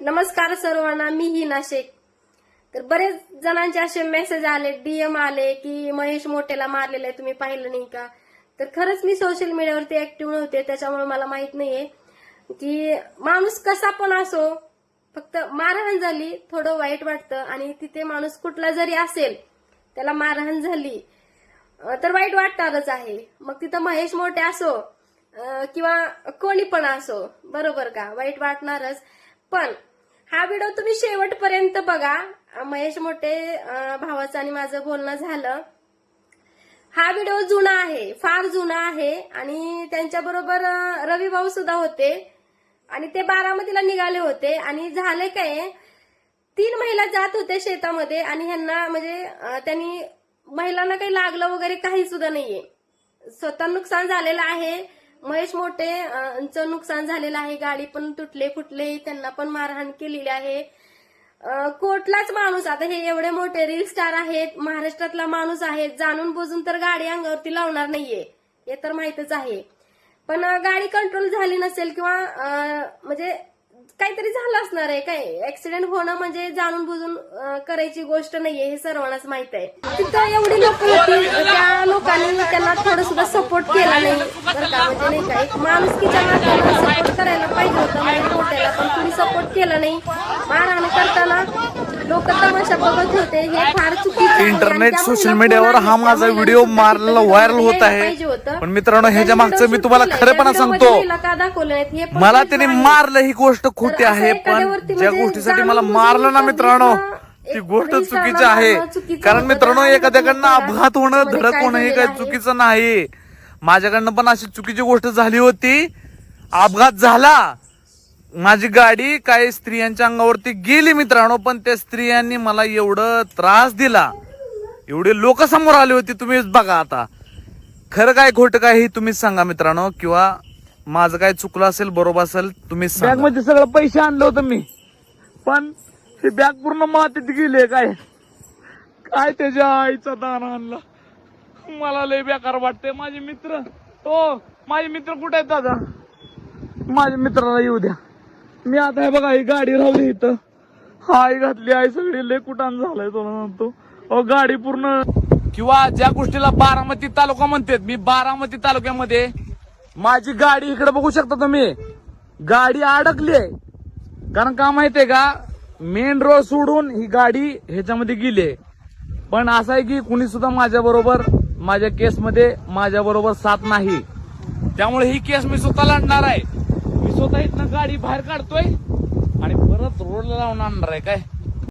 नमस्कार सर्वांना मी ही नाशिक तर बरेच जणांचे असे मेसेज आले डीएम आले की महेश मोठेला मारलेलं आहे तुम्ही पाहिलं नाही का? तर खरंच मी सोशल मीडियावरती ऍक्टिव्ह नव्हते त्याच्यामुळे मला माहीत नाहीये की माणूस कसा पण असो फक्त मारहाण झाली थोडं वाईट वाटतं आणि तिथे माणूस कुठला जरी असेल त्याला मारहाण झाली तर वाईट वाटणारच आहे. मग तिथं महेश मोठे असो किंवा कोणी पण असो बरोबर का? वाईट वाटणारच. पण हा व्हिडिओ तुम्ही शेवटपर्यंत बघा. महेश मोठे भावाचं आणि माझं बोलणं झालं. हा व्हिडिओ जुना आहे फार जुना आहे आणि त्यांच्याबरोबर रवी भाऊ सुद्धा होते. आणि ते बारामतीला निघाले होते. आणि झाले काय तीन महिला जात होते शेतामध्ये आणि ह्यांना म्हणजे त्यांनी महिलांना काही लागलं वगैरे काही सुद्धा नाहीये. स्वतः नुकसान झालेलं आहे. महेश मोठे चं नुकसान झालेलं आहे. गाडी पण तुटले फुटले त्यांना पण मारहाण केलेली आहे. कोटलाच माणूस आता हे एवढे मोठे रील स्टार आहेत महाराष्ट्रातला माणूस आहे. जाणून बुजून तर गाडी अंगावरती लावणार नाहीये. हे तर माहितच आहे. पण गाडी कंट्रोल झाली नसेल किंवा म्हणजे काहीतरी झालं असणार आहे. काय ऍक्सिडेंट होणं म्हणजे जाणून बुजून करायची गोष्ट नाहीये हे सर्वांनाच माहीत आहे. तिथं एवढी लोक होती त्या लोकांनी त्यांना थोडं सुद्धा सपोर्ट केला नाही. बरं का म्हणजे नाही का एक माणुसकीच्या नात्यानं सपोर्ट करायला पाहिजे होतं म्हणजे मोठ्याला पण कुणी सपोर्ट केला नाही. लोक तमाशा बघत होते हे फार चुकीचं आहे. आणि इंटरनेट सोशल मीडियावर हा? माझा व्हिडिओ मारलेला व्हायरल होत आहे. पण मित्रांनो ह्याच्या मागचं मी तुम्हाला खरेपणा सांगतो मला त्याने. मारलं ही गोष्ट खोटी आहे पण ज्या म्हणजे गोष्टीसाठी मला मारलं ना तर मित्रांनो ती गोष्ट चुकीची आहे कारण. मित्रांनो एखाद्याकडनं अपघात होणं धडक होणं हे काही? चुकीचं नाही माझ्याकडनं पण अशी चुकीची गोष्ट झाली होती अपघात झाला माझी गाडी काही स्त्रियांच्या अंगावरती गेली मित्रांनो पण त्या स्त्रियांनी मला एवढं त्रास दिला. एवढे लोक समोर आले होते तुम्हीच बघा आता. खरं काय खोटं काय हे तुम्हीच सांगा मित्रांनो किंवा माझं काय चुकलं असेल बरोबर असेल तुम्हीच बॅगमध्ये सगळं पैसे आणलं होतं मी. पण ही बॅग पूर्ण मातीत गेले काय? काय त्याच्या आईचा दाना आणला? मला लय बेकार वाटते माझे मित्र. हो माझे मित्र कुठे आहेत दादा? माझ्या मित्राला येऊ द्या. मी आता हे बघा ही गाडी राहू इथं. हाय घातली आहे सगळी लय कुटाण झालंय तुला म्हणतो अहो गाडी पूर्ण किंवा ज्या गोष्टीला बारामती तालुका म्हणतात मी बारामती तालुक्यामध्ये माझी गाडी इकडे बघू शकता तुम्ही. गाडी अडकली आहे. कारण का माहितीये का मेन रोड सोडून ही गाडी ह्याच्यामध्ये गेली आहे. पण असं आहे की कुणी सुद्धा माझ्या बरोबर माझ्या केसमध्ये माझ्या बरोबर साथ नाही. त्यामुळे ही केस मी स्वतः लढणार आहे. स्वतः इथनं गाडी बाहेर काढतोय आणि परत रोडला लावून आणणार आहे काय?